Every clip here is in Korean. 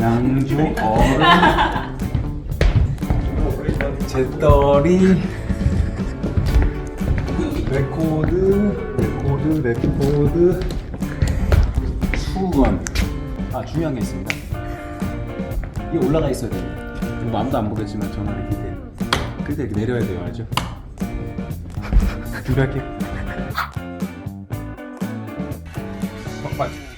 양주 얼음 잿더리 레코드. 레코드 레코드. 수건. 아 중요한 게 있습니다. 이게 올라가 있어야 돼요. 이거 아무도 안 보겠지만 전화를 기대 그때 이렇게 내려야 돼요. 알죠? 준비할게요 빡빡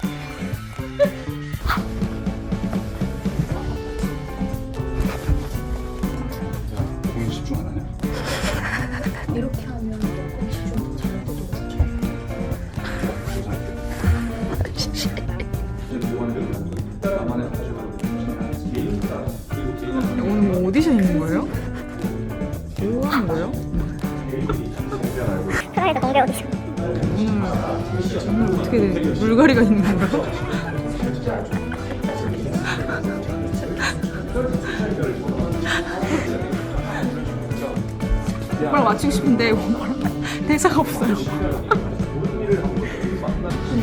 오늘 뭐 오디션 있는 거예요? 뭐 하는 거예요? 프라이드 공개 오디션. 오늘 오늘 어떻게 돼? 물갈이가 있는 건가요? 오빠랑 맞추고 싶은데 오빠랑 대사가 없어요.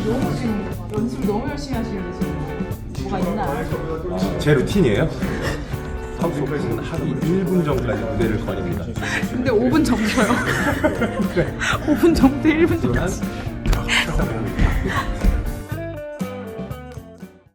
너무 지금 연습을 너무 열심히 하시는데 지금 뭐가 있나? 제 루틴이에요? 한국에서는 하루 1분 정도까지 무대를 거립니다. 근데 5분 정도요. 5분 정도 1분 정도.